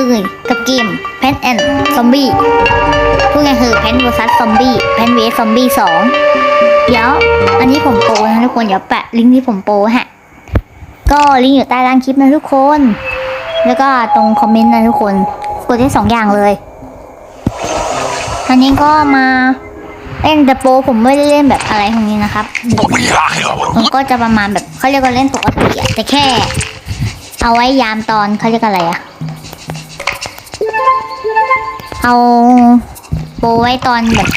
คือกับเกมแพนแอนซอมบี้พูดง่ายคือแพนวอร์ซัสซอมบี้แพนเวสซอมบี้สองเดี๋ยวอันนี้ผมโปรนะทุกคนเดี๋ยวแปะลิงก์ที่ผมโปรฮะ ก็ลิงก์อยู่ใต้ล่างคลิปนะทุกคน แล้วก็ตรงคอมเมนต์นะทุกคน กดได้สองอย่างเลยอันนี้ก็มาเล่นแต่โปผมไม่ได้เล่นแบบอะไรพวกนี้นะครับผมก็จะประมาณแบบเขาเรียกว่าเล่นปกติแต่แค่ เอาไว้ยามตอนเขาเรียกอะไรอะ เอาโปรไว้ตอนแบบ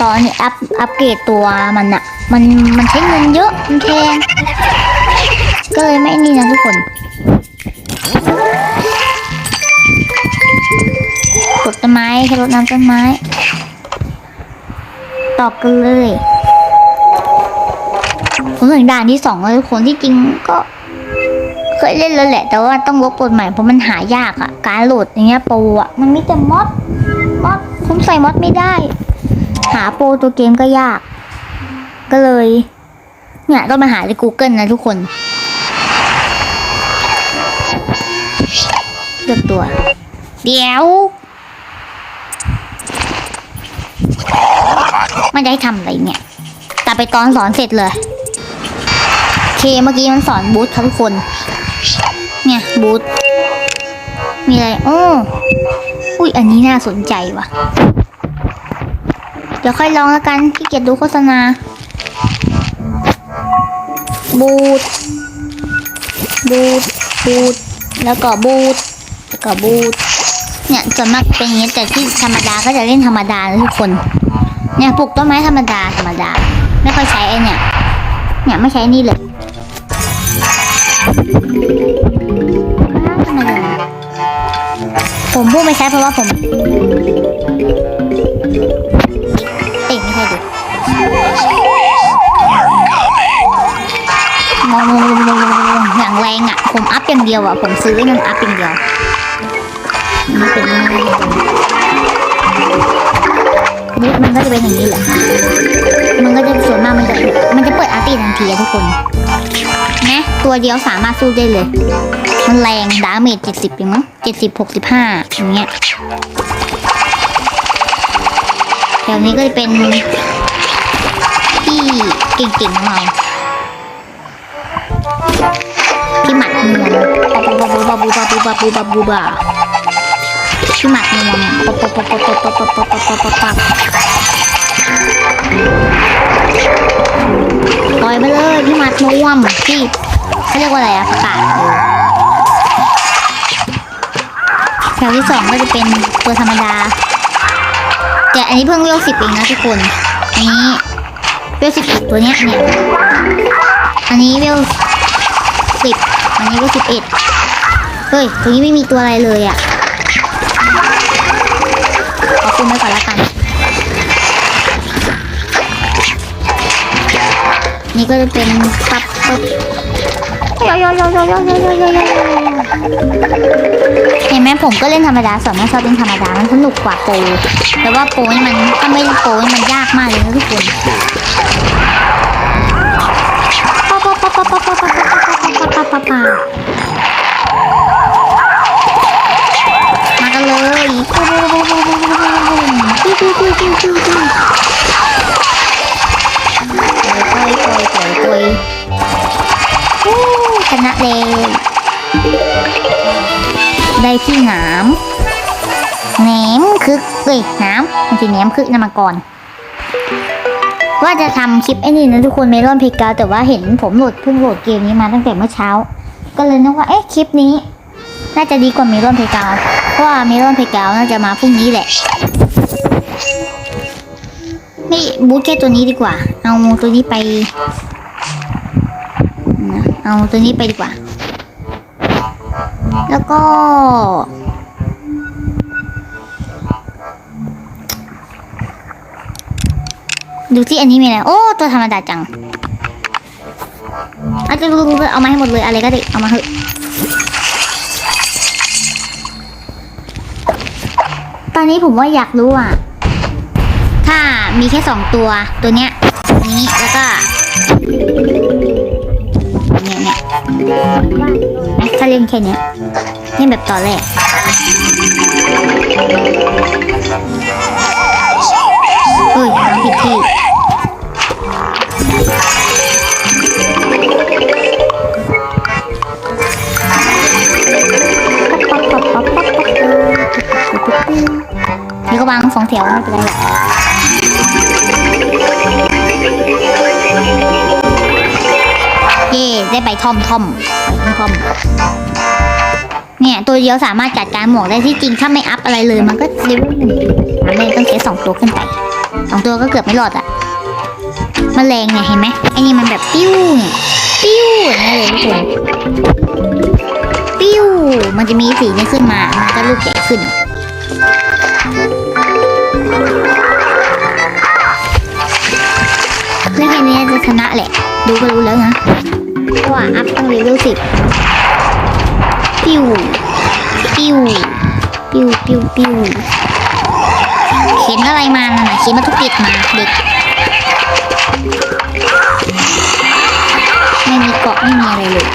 ตอนอัพอัปเกรดตัวมันอะมันมันใช้เงินเยอะมันแพงก็เลยไม่นี่นะทุกคนปลูกต้นไม้แค่รดน้ำต้นไม้ตอบกันเลยผมถึงด่านที่สองแล้วคนที่จริงก็ เคยเล่นแล้วแหละ แต่ว่าต้องลบโปรใหม่เพราะมันหายากอะการโหลดอย่างเงี้ยโปรอะมันมีแต่มอดมอดผมใส่มอดไม่ได้ หาโปรตัวเกมก็ยาก ก็เลย เนี่ยต้องมาหาใน Google นะทุกคนเลือกตัว เดี๋ยว มันจะให้ทำอะไรเนี่ยแต่ไปตอนสอนเสร็จเลย โอเคเมื่อกี้มันสอนบูธครับทุกคน เนี่ยบูธมีอะไรโอ้อุ้ยอันนี้น่าสนใจว่ะ เดี๋ยวค่อยลองแล้วกันที่เกียจดูโฆษณา บูธบูธบูธแล้วก็บูธแล้วก็บูธเนี่ยส่วนมากเป็นอย่างนี้แต่ที่ธรรมดาก็จะเล่นธรรมดานะทุกคน เนี่ยปลูกต้นไม้ธรรมดาธรรมดา ไม่ค่อยใช้ไอเนี่ย เนี่ยไม่ใช้นี่เลย ผมพูดไม่ใช้เพราะว่าผมเอ้ยไม่ใช่ดิมองอย่างแรงอะ ผมอัพอย่างเดียวอะ ผมซื้อมันอัพอย่างเดียวนี่เป็นนี่มันก็จะเป็นอย่างนี้แหละ มันก็จะส่วนมากมันจะมันจะเปิดอาร์ตี้ทันทีอะทุกคนนะตัวเดียวสามารถสู้ได้เลย มันแรงดาเมจเจ็ดสิบเองมั้งเจ็ดสิบหกสิบห้าอย่างเงี้ยแถวนี้ก็จะเป็นที่เก่งๆของเราที่หมัดนวมบาบูบาบูบาบูบาบูบาบูบาที่หมัดนวมป๊อปป๊อปปปปปปปปปป๊อปป๊อปป๊อปป๊อปป๊อปล่อยไปเลยพี่หมัดนวมที่เขาเรียกว่าอะไรอะประกาศ แถวที่สองก็จะเป็นตัวธรรมดา แต่อันนี้เพิ่งเวลสิบเองนะทุกคน อันนี้เวลสิบตัวเนี้ยเนี่ย อันนี้เวลสิบอันนี้เวลสิบเอ็ดเฮ้ยตัวนี้ไม่มีตัวอะไรเลยอะขอคุมไว้ก่อนละกัน นี่ก็จะเป็นปับปับยอยอยอยอยอยอยอยอย เห็นไหมผมก็เล่นธรรมดาส่วนมากชอบเล่นธรรมดา มันสนุกกว่าโปรแต่ว่าโปรนี่มันถ้าไม่โปรนี่มันยากมากเลยนะทุกคนป๊าป๊าป๊าป๊าป๊าป๊าป๊าป๊าป๊าป๊าป๊าป๊ามากันเลยปิ้วปิ้วปิ้วปิ้วปิ้วปิ้วปล่อยปล่อยปล่อยปล่อยฮู้ชนะเลย ได้ที่หนามแหนมคึกเอ้ยหนามมันจะแหนมคึกนะมาก่อน ว่าจะทำคลิปไอ้นี่นะทุกคนเมลอนเพกาแต่ว่าเห็นผมโหลดเพิ่งโหลดเกมนี้มาตั้งแต่เมื่อเช้า ก็เลยนึกว่าเอ๊ะคลิปนี้ น่าจะดีกว่าเมลอนเพกาเพราะว่าเมลอนเพกาน่าจะมาพรุ่งนี้แหละนี่บูทแค่ตัวนี้ดีกว่า เอาตัวนี้ไป เอาตัวนี้ไปดีกว่า แล้วก็ ดูที่อันนี้มีอะไร โอ้ ตัวธรรมดาจังเอาจะเอามาให้หมดเลย อะไรก็ได้เอามาเถอะตอนนี้ผมว่าอยากรู้อะ ถ้ามีแค่สองตัว ตัวเนี้ย นี้ แล้วก็ค่ะ ถ้าเล่นแค่นี้ยเล่นแบบตอนแรกเอ้ยผิดที่ ทอมทอมทอมเนี่ยตัวเดียวสามารถจัดการหมวกได้ที่จริงถ้าไม่อัพอะไรเลยมันก็เลเวลหนึ่งทำเลยต้องใช้สองตัวขึ้นไปสองตัวก็เกือบไม่รอดอะมแมลงเนี่ยเห็นไหมไอ้นี่มันแบบปิ้วเนี่ยปิ้วอย่างนี่เลยทุกคนปิ้วมันจะมีสีนี้ขึ้นมา มันก็ลูกใหญ่ขึ้นเพื่อแค่นี้จะชนะแหละ ดูก็รู้แล้วนะ เพราะว่าอัพตั้งเลเวลสิบปิ้วปิ้วปิ้วปิ้วปิ้วเข็นอะไรมาน่ะนะเข็นมาทุกติดมาเด็กไม่มีเกาะไม่มีอะไรเลย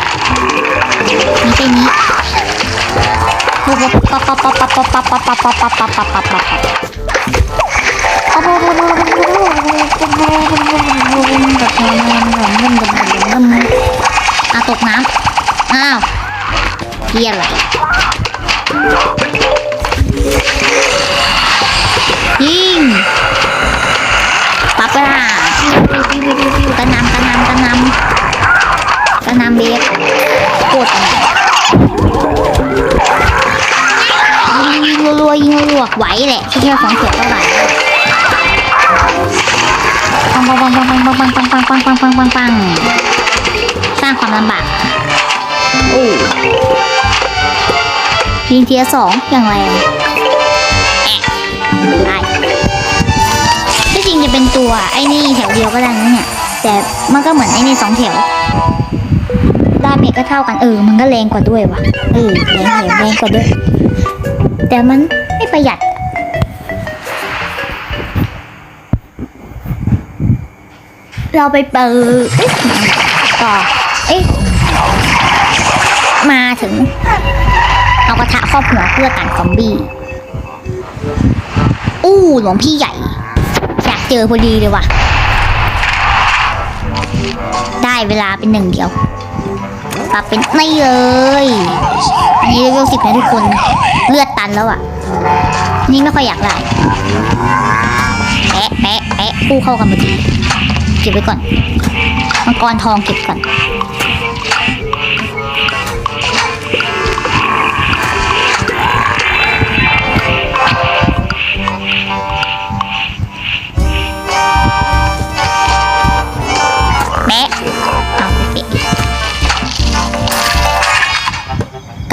มีแค่นี้ปั๊บปั๊บปั๊บปั๊บปั๊บปั๊บปั๊บปั๊บปั๊บปั๊บปั๊บปั๊บปั๊บปั๊บปั๊บ อาตกน้ำอ้าวเพี้ยอะไรยิงปั๊บล่ะกระนำกระนำกระนำกระนำเบสโคตรกระนำยิงรัวๆยิงรัวๆไหวแหละแค่ของเสียเท่าไหร่ปังปังปังปังปังปังปังปังปังปังปังปังปังปัง ร้างความลำบากโอ้ยิงเทียร์สองอย่างแรงแอะตายที่จริงจะเป็นตัวไอ้นี่แถวเดียวก็ได้นะเนี่ย แต่มันก็เหมือนไอ้นี่สองแถวดาเมจก็เท่ากันเออ มันก็แรงกว่าด้วยว่ะเออแรงแรงแรงกว่าด้วย แต่มันไม่ประหยัดเราไปเปิดเอ๊ะต่อเอ๊ะมา ถึง เอากระทะครอบหัวเพื่อกันซอมบี้ อู้หลวงพี่ใหญ่ อยากเจอพอดีเลยว่ะ ได้เวลาเป็นหนึ่งเดียวปรับเป็นไม่เลยอันนี้เลเวลสิบนะทุกคน เลือดตันแล้วอะ นี่ไม่ค่อยอยากได้แปะแปะแปะคู่เข้ากันพอดี เก็บไว้ก่อน มังกรทองเก็บก่อน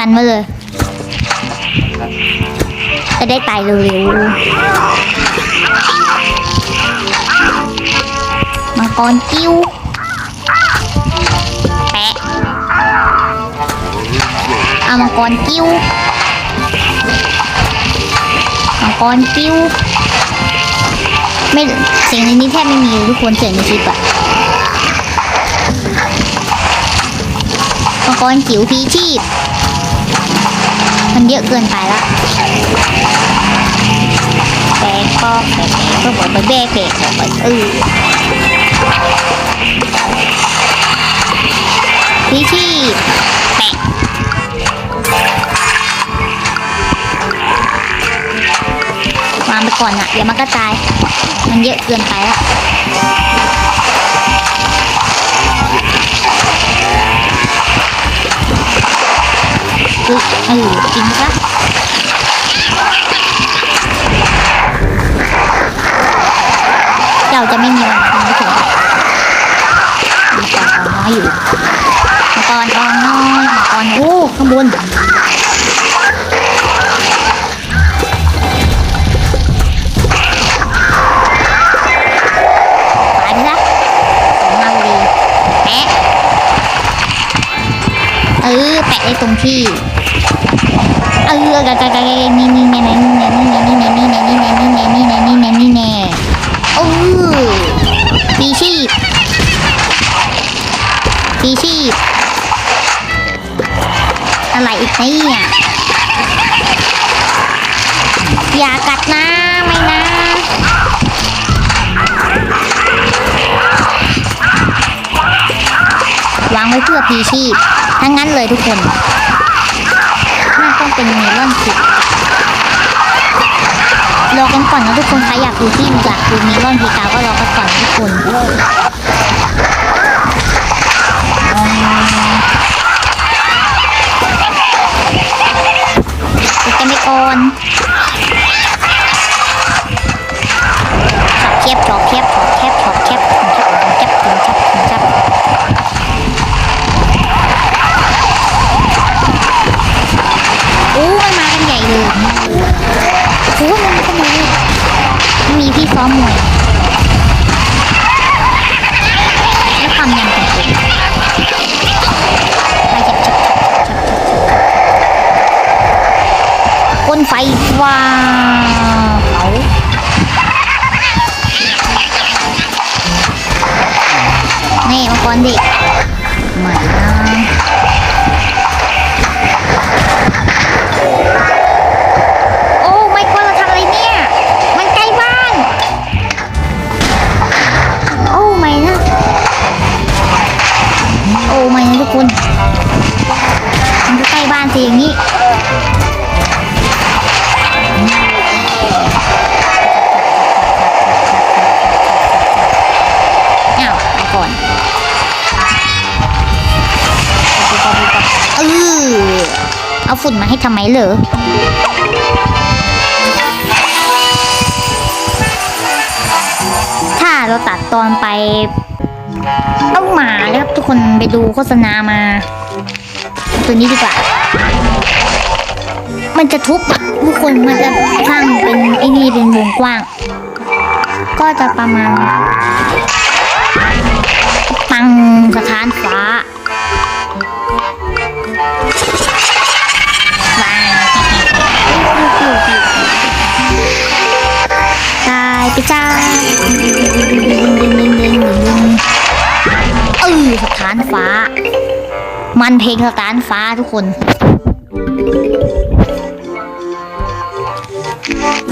กันไว้เลยจะได้ตายเร็วๆมังกรกิ้วแปะเอามังกรกิ้วมังกรกิ้วไม่เสียงในนี้แทบไม่มีทุกคนเสียงในคลิปอะมังกรจิ๋วพีชีพ มันเยอะเกินไปละแปะก็แปะก็บอกไปแบกแปะบอกไปเออพีชีแปะวางไปก่อนนะเดี๋ยวมันก็ตาย มันเยอะเกินไปละ อึ๊บเออกินซะเจ้าจะไม่มีวันทำไม่ถึงมีกองน้อยอยู่มังกองน้อยมังกรโอ้ข้างบนตายไปละของเราดีแปะเออแปะได้ตรงที่ ออกะกะกะนี่นี่นี่นี่นี่นี่นี่นี่นี่นี่นี่นี่นี่นี่นี่นี่นี่นี่นี่โอ้ปีชีพปีชีพอะไรอีกเนี่ยอย่ากัดนะไม่นะวางไว้เพื่อพีชีพทั้งนั้นเลยทุกคน เป็นเมลอนสิรอกันก่อนนะทุกคนใครอยากดูที่อยากดูเมลอนพีกาก็รอกันก่อนทุกคน ว้าวเผานี่มังกรเด็ก ฝุ่นมาให้ทำไมเหรอถ้าเราตัดตอนไปเอาหมานะครับทุกคนไปดูโฆษณามา ตัวนี้ดีกว่า มันจะทุบทุกคนมันจะสร้างเป็นไอ้นี่เป็นวงกว้าง ก็จะประมาณปังสถาน จ้าเออสถานฟ้า มันเพลงสถานฟ้าทุกคน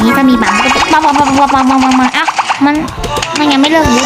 นี่ถ้ามีหมาก็ปั๊บปั๊บปั๊บปั๊บปั๊บปั๊บอะมันมันยังไม่เลิกยุ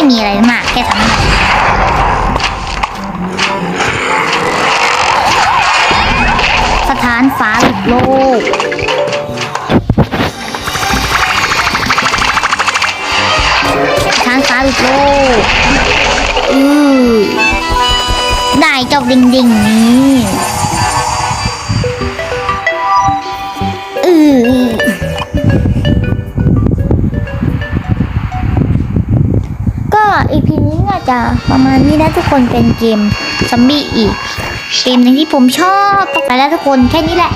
ไม่มีอะไรมากแค่ทำให้สถานฟ้าหลุดโลกสถานฟ้าหลุดโลกอือได้เจ้าดิ่งดิ่งนี้อือ จะประมาณนี้นะทุกคนเป็นเกมซอมบี้อีก เกมหนึ่งที่ผมชอบไปแล้วทุกคนแค่นี้แหละ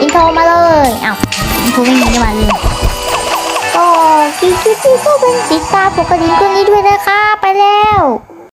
อินโทรมาเลยอ้าวอินโทรไม่มีจะมาเลยก็คลิปที่ก็เป็นติดตามปกติคนนี้ด้วยนะคะ ไปแล้ว